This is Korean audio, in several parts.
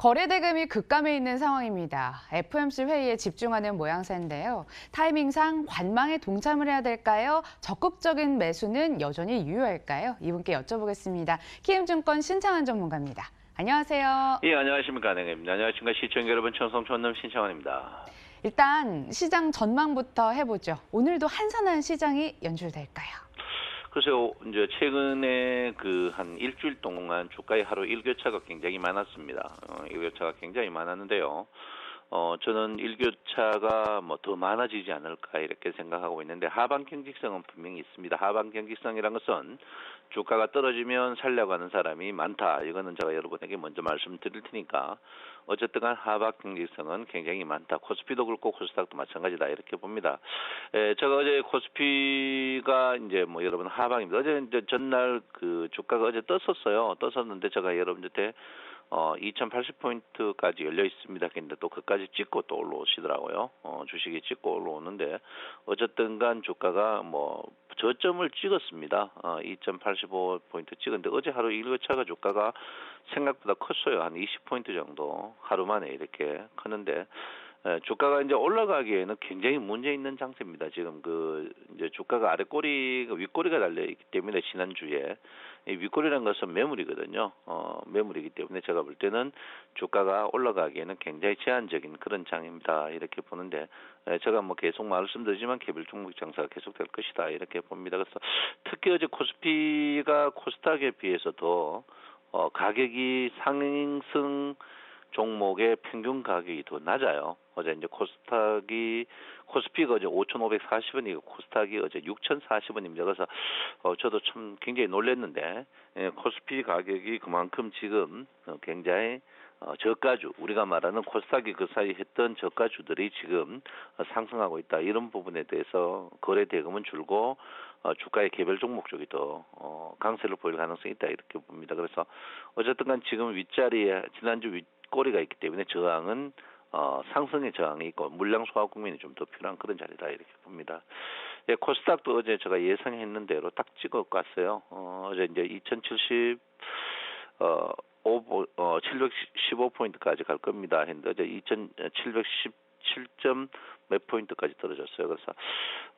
거래 대금이 급감해 있는 상황입니다. FOMC 회의에 집중하는 모양새인데요. 타이밍상 관망에 동참을 해야 될까요? 적극적인 매수는 여전히 유효할까요? 이분께 여쭤보겠습니다. 키움증권 신창환 전문가입니다. 안녕하세요. 예, 안녕하십니까. 안녕입니다. 안녕하십니까. 시청자 여러분, 청성 촌놈 신창원입니다. 일단 시장 전망부터 해보죠. 오늘도 한산한 시장이 연출될까요? 글쎄요, 이제 최근에 그 한 일주일 동안 주가의 하루 일교차가 굉장히 많았습니다. 어, 일교차가 굉장히 많았는데요. 어, 저는 일교차가 뭐 더 많아지지 않을까 이렇게 생각하고 있는데 하방 경직성은 분명히 있습니다. 하방 경직성이란 것은 주가가 떨어지면 살려고 하는 사람이 많다. 이거는 제가 여러분에게 먼저 말씀드릴 테니까 어쨌든 간 하방 경직성은 굉장히 많다. 코스피도 그렇고 코스닥도 마찬가지다. 이렇게 봅니다. 에, 제가 어제 코스피가 이제 뭐 여러분 하방입니다. 어제 이제 전날 그 주가가 어제 떴었어요. 떴었는데 제가 여러분들한테 어 2080포인트까지 열려 있습니다. 근데 또 그까지 찍고 또 올라오시더라고요. 어 주식이 찍고 올라오는데 어쨌든 간 주가가 뭐 저점을 찍었습니다. 어 2085포인트 찍었는데 어제 하루 일교차가 주가가 생각보다 컸어요. 한 20포인트 정도 하루 만에 이렇게 컸는데 예, 주가가 이제 올라가기에는 굉장히 문제 있는 장세입니다. 지금 그 이제 주가가 아래 꼬리 윗꼬리가 달려 있기 때문에 지난 주에 이 윗꼬리라는 것은 매물이거든요. 어, 매물이기 때문에 제가 볼 때는 주가가 올라가기에는 굉장히 제한적인 그런 장입니다. 이렇게 보는데 예, 제가 뭐 계속 말씀드리지만 개별 종목 장사가 계속될 것이다. 이렇게 봅니다. 그래서 특히 어제 코스피가 코스닥에 비해서 더 어, 가격이 상승 종목의 평균 가격이 더 낮아요. 어제 이제 코스닥이 코스피가 어제 5,540원이고 코스닥이 어제 6,040원입니다. 그래서 어 저도 참 굉장히 놀랐는데 예, 코스피 가격이 그만큼 지금 어, 굉장히 어, 저가주 우리가 말하는 코스닥이 그 사이 했던 저가주들이 지금 어, 상승하고 있다 이런 부분에 대해서 거래 대금은 줄고 어, 주가의 개별 종목 쪽이 더 어, 강세를 보일 가능성이 있다 이렇게 봅니다. 그래서 어쨌든간 지금 윗자리에 지난주 윗꼬리가 있기 때문에 저항은 어, 상승의 저항이 있고 물량 소화 국면이 좀 더 필요한 그런 자리다 이렇게 봅니다. 예, 코스닥도 어제 제가 예상했는 대로 딱 찍어 갔어요. 어, 어제 이제 2070 어, 5, 어, 715포인트까지 갈 겁니다. 했는데 어제 2717점 몇 포인트까지 떨어졌어요. 그래서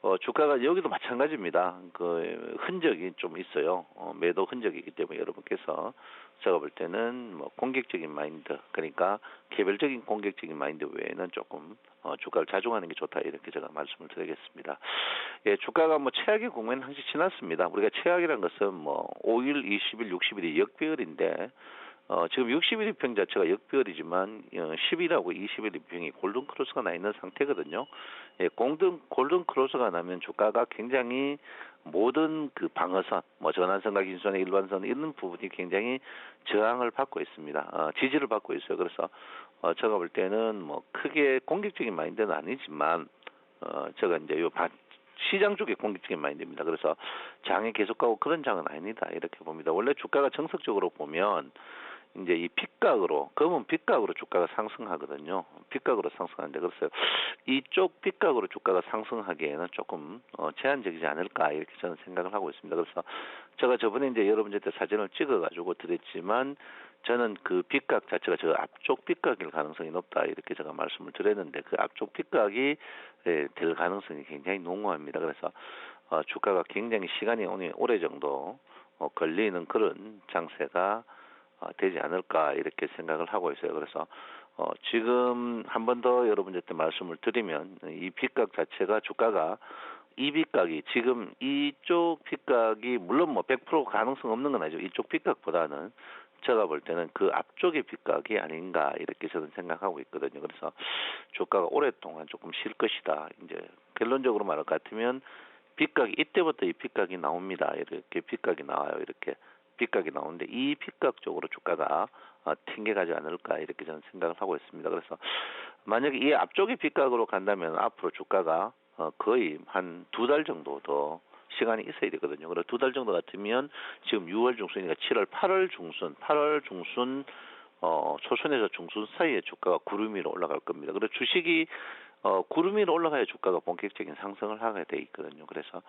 어, 주가가 여기도 마찬가지입니다. 그 흔적이 좀 있어요. 어, 매도 흔적이기 때문에 여러분께서 제가 볼 때는 뭐 공격적인 마인드 그러니까 개별적인 공격적인 마인드 외에는 조금 어, 주가를 자중하는 게 좋다 이렇게 제가 말씀을 드리겠습니다. 예, 주가가 뭐 최악의 국면 항시 지났습니다. 우리가 최악이란 것은 뭐 5일, 20일, 60일이 역배열인데 어, 지금 60일 입평 자체가 역별이지만 어, 10일하고 20일 입평이 골든 크로스가 나 있는 상태거든요. 예, 공든 골든 크로스가 나면 주가가 굉장히 모든 그 방어선, 뭐 전환선과 긴선의 일반선 이런 부분이 굉장히 저항을 받고 있습니다. 어, 지지를 받고 있어요. 그래서 어, 제가 볼 때는 뭐 크게 공격적인 마인드는 아니지만 어, 제가 이제 요 바, 시장 쪽의 공격적인 마인드입니다. 그래서 장이 계속 가고 그런 장은 아니다 이렇게 봅니다. 원래 주가가 정석적으로 보면 이제 이 핏각으로 검은 핏각으로 주가가 상승하거든요. 핏각으로 상승하는데 그래서 이쪽 핏각으로 주가가 상승하기에는 조금 어, 제한적이지 않을까 이렇게 저는 생각을 하고 있습니다. 그래서 제가 저번에 이제 여러분들한테 사진을 찍어가지고 드렸지만 저는 그 빗각 자체가 저 앞쪽 빗각일 가능성이 높다 이렇게 제가 말씀을 드렸는데 그 앞쪽 빗각이 예, 될 가능성이 굉장히 농후합니다. 그래서 어, 주가가 굉장히 시간이 오늘 오래 정도 어, 걸리는 그런 장세가 어, 되지 않을까 이렇게 생각을 하고 있어요. 그래서 어, 지금 한 번 더 여러분들한테 말씀을 드리면 이 빗각 자체가 주가가 이 빗각이 지금 이쪽 빗각이 물론 뭐 100% 가능성 없는 건 아니죠. 이쪽 빗각보다는 제가 볼 때는 그 앞쪽의 빗각이 아닌가 이렇게 저는 생각하고 있거든요. 그래서 주가가 오랫동안 조금 쉴 것이다. 이제 결론적으로 말할 것 같으면 빗각이 이때부터 이 빗각이 나옵니다. 이렇게 빗각이 나와요. 이렇게 빗각이 나오는데 이 빗각 쪽으로 주가가 어, 튕겨가지 않을까 이렇게 저는 생각을 하고 있습니다. 그래서 만약에 이 앞쪽의 빗각으로 간다면 앞으로 주가가 어, 거의 한 두 달 정도 더 시간이 있어야 되거든요. 그래서 두 달 정도 같으면 지금 6월 중순이니까 7월, 8월 중순, 8월 중순 어, 초순에서 중순 사이에 주가가 구름 위로 올라갈 겁니다. 그래서 주식이 어, 구름 위로 올라가야 주가가 본격적인 상승을 하게 돼 있거든요. 그래서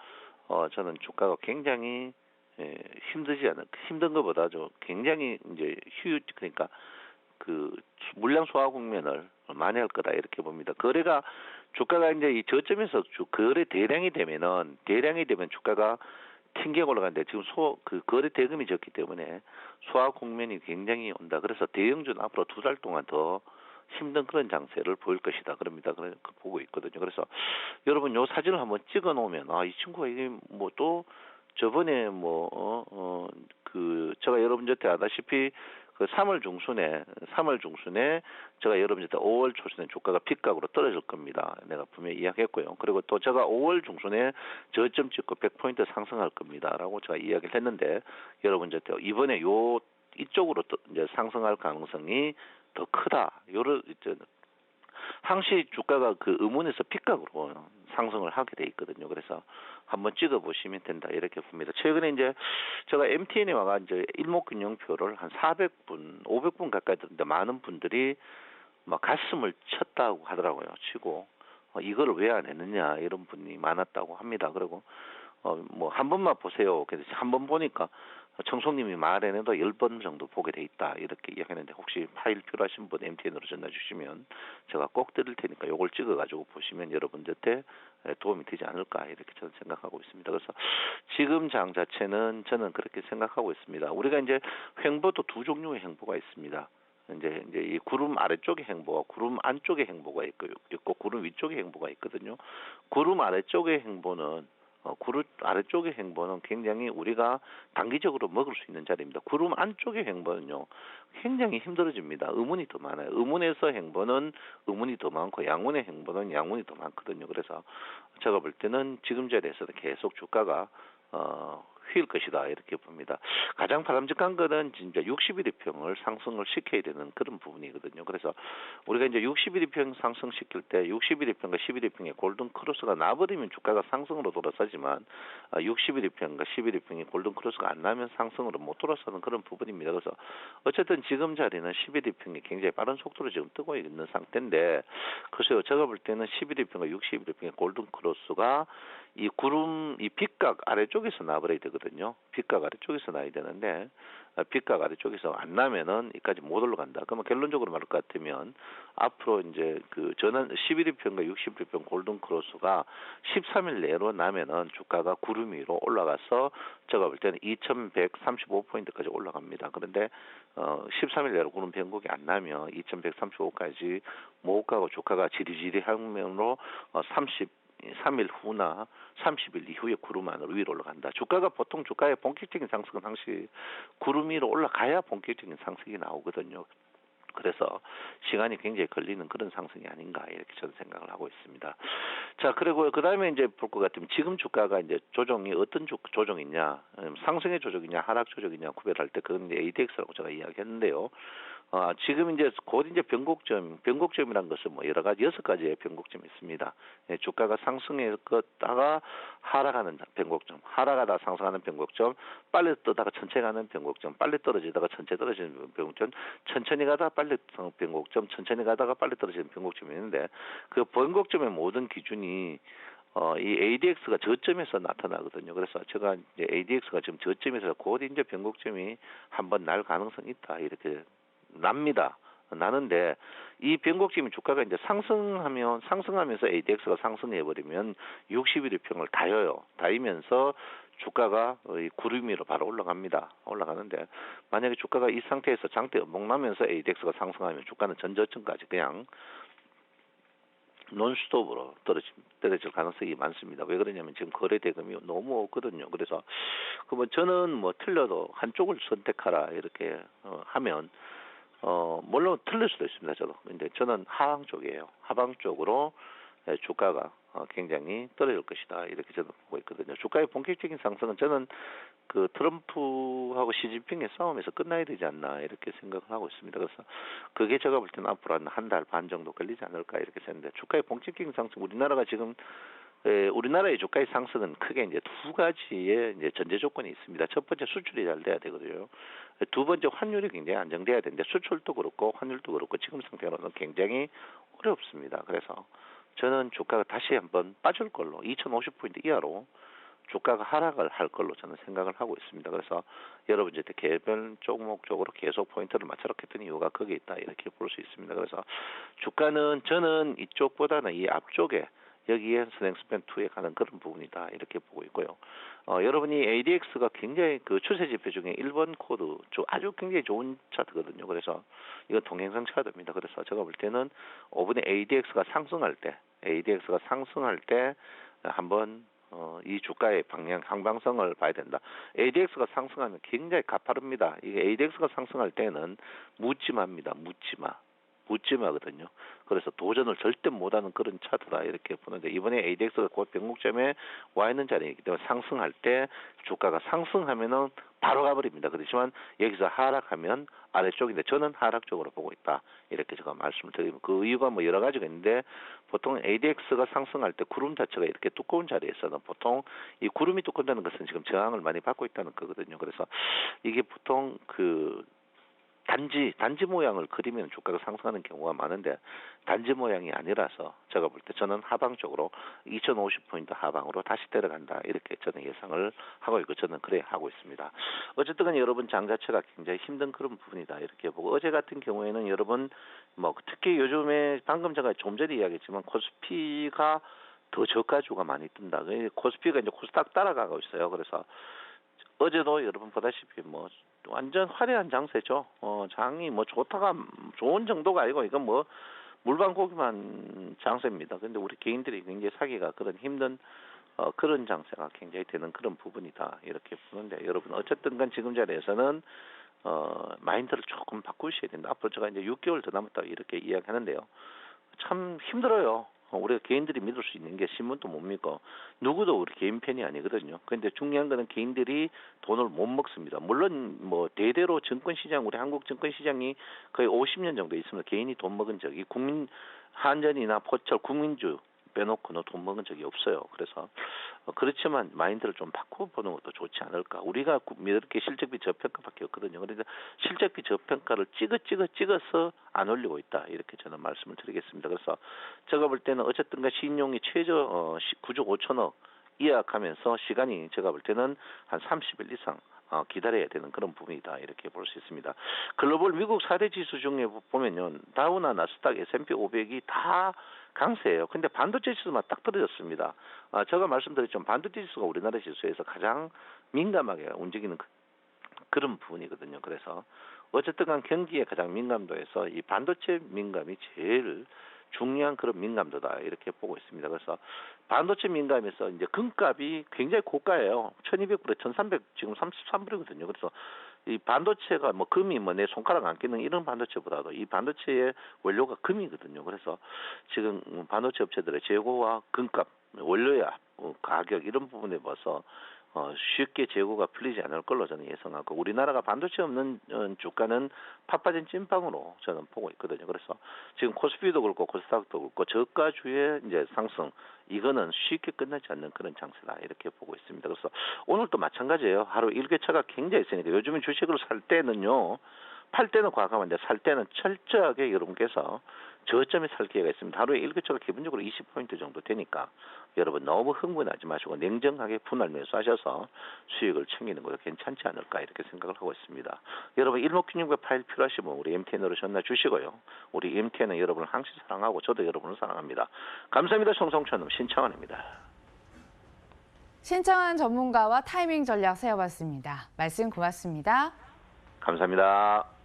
어, 저는 주가가 굉장히 예, 힘들지 않은 힘든 것보다도 굉장히 이제 휴 그러니까 그 물량 소화 국면을 많이 할 거다 이렇게 봅니다. 거래가 주가가 이제 이 저점에서 주 거래 대량이 되면은 대량이 되면 주가가 튕겨 올라가는데 지금 소 그 거래 대금이 적기 때문에 소화 국면이 굉장히 온다. 그래서 대형주는 앞으로 두 달 동안 더 힘든 그런 장세를 보일 것이다. 그럽니다. 그래 그 보고 있거든요. 그래서 여러분 요 사진을 한번 찍어 놓으면 아 이 친구가 이게 뭐또 저번에 뭐어그 제가 여러분한테 아다시피 그 3월 중순에 3월 중순에 제가 여러분한테 5월 초순에 주가가 픽각으로 떨어질 겁니다. 내가 분명히 이야기했고요. 그리고 또 제가 5월 중순에 저점 찍고 100포인트 상승할 겁니다 라고 제가 이야기를 했는데 여러분한테 이번에 요 이쪽으로 또 이제 상승할 가능성이 더 크다. 요를 이제 항시 주가가 그 음운에서 픽각으로 상승을 하게 돼 있거든요. 그래서 한번 찍어 보시면 된다 이렇게 봅니다. 최근에 이제 제가 MTN에 와가 이제 일목균형표를 한 400분, 500분 가까이 듣는데 많은 분들이 막 가슴을 쳤다고 하더라고요. 치고 어, 이걸 왜 안 했느냐 이런 분이 많았다고 합니다. 그리고 어 뭐 한 번만 보세요. 그래서 한 번 보니까 청송님이 말에는 열번 정도 보게 돼 있다 이렇게 이야기했는데 혹시 파일 필요하신 분 MTN으로 전화 주시면 제가 꼭 드릴 테니까 요걸 찍어가지고 보시면 여러분들한테 도움이 되지 않을까 이렇게 저는 생각하고 있습니다. 그래서 지금 장 자체는 저는 그렇게 생각하고 있습니다. 우리가 이제 횡보도 두 종류의 행보가 있습니다. 이제 이제 이 구름 아래쪽의 행보와 구름 안쪽의 행보가 있고 있고 구름 위쪽의 행보가 있거든요. 구름 아래쪽의 행보는 어, 구름 아래쪽의 행보는 굉장히 우리가 단기적으로 먹을 수 있는 자리입니다. 구름 안쪽의 행보는요, 굉장히 힘들어집니다. 의문이 더 많아요. 의문에서 행보는 의문이 더 많고 양운의 행보는 양운이 더 많거든요. 그래서 제가 볼 때는 지금 자리에서는 계속 주가가 어, 휠 것이다 이렇게 봅니다. 가장 바람직한 거는 진짜 61일평을 상승을 시켜야 되는 그런 부분이거든요. 그래서 우리가 이제 61일평 상승시킬 때 61일평과 11일평의 골든 크로스가 나버리면 주가가 상승으로 돌아서지만 61일평과 11일평이 골든 크로스가 안 나면 상승으로 못 돌아서는 그런 부분입니다. 그래서 어쨌든 지금 자리는 11일평이 굉장히 빠른 속도로 지금 뜨고 있는 상태인데 글쎄요 제가 볼 때는 11일평과 61일평의 골든 크로스가 이 구름 이 빗각 아래쪽에서 나버려야 되거든요. 빗각 아래쪽에서 나야 되는데 어, 빗각 아래쪽에서 안 나면은 이까지 못 올라간다. 그러면 결론적으로 말할 것 같으면 앞으로 이제 그 전환 11일평과 60일평 골든 크로스가 13일 내로 나면은 주가가 구름 위로 올라가서 제가 볼 때는 2135포인트까지 올라갑니다. 그런데 어 13일 내로 구름 변곡이 안 나면 2135까지 못 가고 주가가 지리지리 항면으로 어 30, 3일 후나 30일 이후에 구름 안으로 위로 올라간다. 주가가 보통 주가의 본격적인 상승은 항시 구름 위로 올라가야 본격적인 상승이 나오거든요. 그래서 시간이 굉장히 걸리는 그런 상승이 아닌가 이렇게 저는 생각을 하고 있습니다. 자 그리고 그 다음에 이제 볼 것 같으면 지금 주가가 이제 조정이 어떤 주, 조정이냐 음, 상승의 조정이냐 하락 조정이냐 구별할 때 그건 이제 ADX라고 제가 이야기했는데요. 아, 지금 이제 곧 이제 변곡점, 변곡점이란 것은 뭐 여러 가지 여섯 가지의 변곡점이 있습니다. 예, 주가가 상승했다가 하락하는 변곡점, 하락하다 상승하는 변곡점, 빨리 뜨다가 천천히 가는 변곡점, 빨리 떨어지다가 천천히 떨어지는 변곡점, 천천히 가다 빨리 변곡점, 천천히 가다가 빨리 떨어지는 변곡점이 있는데 그 변곡점의 모든 기준이 어, 이 ADX가 저점에서 나타나거든요. 그래서 제가 이제 ADX가 지금 저점에서 곧 이제 변곡점이 한번 날 가능성이 있다. 이렇게 납니다. 나는데 이 변곡점이 주가가 이제 상승하면 상승하면서 ADX가 상승해 버리면 61일 평을 다여요. 다이면서 주가가 이 구름 위로 바로 올라갑니다. 올라가는데 만약에 주가가 이 상태에서 장대 연봉 나면서 ADX가 상승하면 주가는 전저점까지 그냥 논스톱으로 떨어질, 떨어질 가능성이 많습니다. 왜 그러냐면 지금 거래 대금이 너무 없거든요. 그래서 그뭐 저는 뭐 틀려도 한쪽을 선택하라 이렇게 어, 하면 어 물론 틀릴 수도 있습니다. 저도 근데 저는 하방 쪽이에요. 하방 쪽으로 예, 주가가 어, 굉장히 떨어질 것이다 이렇게 저는 보고 있거든요. 주가의 본격적인 상승은 저는 그 트럼프하고 시진핑의 싸움에서 끝나야 되지 않나 이렇게 생각을 하고 있습니다. 그래서 그게 제가 볼 때는 앞으로 한달반 정도 걸리지 않을까 이렇게 생각합니다. 주가의 본격적인 상승 우리나라가 지금 에, 우리나라의 주가의 상승은 크게 이제 두 가지의 이제 전제 조건이 있습니다. 첫 번째 수출이 잘 돼야 되거든요. 두 번째 환율이 굉장히 안정돼야 되는데 수출도 그렇고 환율도 그렇고 지금 상태로는 굉장히 어렵습니다. 그래서 저는 주가가 다시 한번 빠질 걸로 2,050포인트 이하로 주가가 하락을 할 걸로 저는 생각을 하고 있습니다. 그래서 여러분들한테 개별 종목적으로 계속 포인트를 맞춰놓겠던 이유가 거기에 있다 이렇게 볼 수 있습니다. 그래서 주가는 저는 이쪽보다는 이 앞쪽에 여기에 스냉스펜 2에 가는 그런 부분이다 이렇게 보고 있고요. 어, 여러분이 ADX가 굉장히 그 추세 지표 중에 1번 코드 저 아주 굉장히 좋은 차트거든요. 그래서 이거 동행성 차트입니다. 그래서 제가 볼 때는 5분의 ADX가 상승할 때 ADX가 상승할 때 한번 어, 이 주가의 방향 향방성을 봐야 된다. ADX가 상승하면 굉장히 가파릅니다. 이게 ADX가 상승할 때는 묻지마입니다. 묻지마. 묻지마거든요. 그래서 도전을 절대 못하는 그런 차트다 이렇게 보는데 이번에 ADX가 곧 변곡점에 와 있는 자리이기 때문에 상승할 때 주가가 상승하면은 바로 가버립니다. 그렇지만 여기서 하락하면 아래쪽인데 저는 하락 쪽으로 보고 있다 이렇게 제가 말씀을 드리면 그 이유가 뭐 여러 가지가 있는데 보통 ADX가 상승할 때 구름 자체가 이렇게 두꺼운 자리에서는 보통 이 구름이 두껍다는 것은 지금 저항을 많이 받고 있다는 거거든요. 그래서 이게 보통 그 단지 단지 모양을 그리면 주가가 상승하는 경우가 많은데 단지 모양이 아니라서 제가 볼 때 저는 하방 쪽으로 2,050포인트 하방으로 다시 때려간다 이렇게 저는 예상을 하고 있고 저는 그래 하고 있습니다. 어쨌든 여러분 장 자체가 굉장히 힘든 그런 부분이다 이렇게 보고 어제 같은 경우에는 여러분 뭐 특히 요즘에 방금 제가 좀 전에 이야기했지만 코스피가 더 저가주가 많이 뜬다. 그 코스피가 이제 코스닥 따라가고 있어요. 그래서 어제도 여러분 보다시피 뭐 완전 화려한 장세죠. 어, 장이 뭐 좋다가 좋은 정도가 아니고 이건 뭐 물방 고기만 장세입니다. 근데 우리 개인들이 굉장히 사기가 그런 힘든 어, 그런 장세가 굉장히 되는 그런 부분이다. 이렇게 보는데 여러분 어쨌든 간 지금 자리에서는 어, 마인드를 조금 바꾸셔야 된다. 앞으로 제가 이제 6개월 더 남았다 이렇게 이야기하는데요. 참 힘들어요. 어, 우리가 개인들이 믿을 수 있는 게 신문도 못 믿고 누구도 우리 개인 편이 아니거든요. 근데 중요한 거는 개인들이 돈을 못 먹습니다. 물론 뭐 대대로 증권 시장 우리 한국 증권 시장이 거의 50년 정도 있으면 개인이 돈 먹은 적이 국민 한전이나 포철 국민주 빼놓고는 돈 먹은 적이 없어요. 그래서 어, 그렇지만 마인드를 좀 바꿔보는 것도 좋지 않을까. 우리가 구- 이렇게 실적비 저평가밖에 없거든요. 그래서 실적비 저평가를 찍어 찍어 찍어서 안 올리고 있다. 이렇게 저는 말씀을 드리겠습니다. 그래서 제가 볼 때는 어쨌든가 신용이 최저 어, 9조 5천억 이약하면서 시간이 제가 볼 때는 한 30일 이상 어, 기다려야 되는 그런 부분이다 이렇게 볼 수 있습니다. 글로벌 미국 4대 지수 중에 보면요 다우나 나스닥 S&P 500이 다 강세예요. 근데 반도체 지수만 딱 떨어졌습니다. 아, 제가 말씀드렸지만 반도체 지수가 우리나라 지수에서 가장 민감하게 움직이는 그, 그런 부분이거든요. 그래서 어쨌든 간 경기에 가장 민감도에서 이 반도체 민감이 제일 중요한 그런 민감도다 이렇게 보고 있습니다. 그래서 반도체 민감에서 이제 금값이 굉장히 고가예요. 1200불에 1300 지금 33불이거든요. 그래서 이 반도체가 뭐 금이 뭐 내 손가락 안 끼는 이런 반도체보다도 이 반도체의 원료가 금이거든요. 그래서 지금 반도체 업체들의 재고와 금값, 원료의 어, 가격 이런 부분에 봐서 어, 쉽게 재고가 풀리지 않을 걸로 저는 예상하고 우리나라가 반도체 없는 어, 주가는 팥빠진 찐빵으로 저는 보고 있거든요. 그래서 지금 코스피도 그렇고 코스닥도 그렇고 저가주의 이제 상승 이거는 쉽게 끝나지 않는 그런 장세다 이렇게 보고 있습니다. 그래서 오늘도 마찬가지예요. 하루 일교차가 굉장히 있으니까 요즘에 주식을 살 때는요. 팔 때는 과감한데 살 때는 철저하게 여러분께서 저점에 살 기회가 있습니다. 하루에 일교차가 기본적으로 20포인트 정도 되니까 여러분 너무 흥분하지 마시고 냉정하게 분할 매수하셔서 수익을 챙기는 것도 괜찮지 않을까 이렇게 생각을 하고 있습니다. 여러분 일목균형과 파일 필요하시면 우리 MTN으로 전화 주시고요. 우리 MTN은 여러분을 항상 사랑하고 저도 여러분을 사랑합니다. 감사합니다. 송성천님 신창원입니다. 신청한 전문가와 타이밍 전략 세워봤습니다. 말씀 고맙습니다. 감사합니다.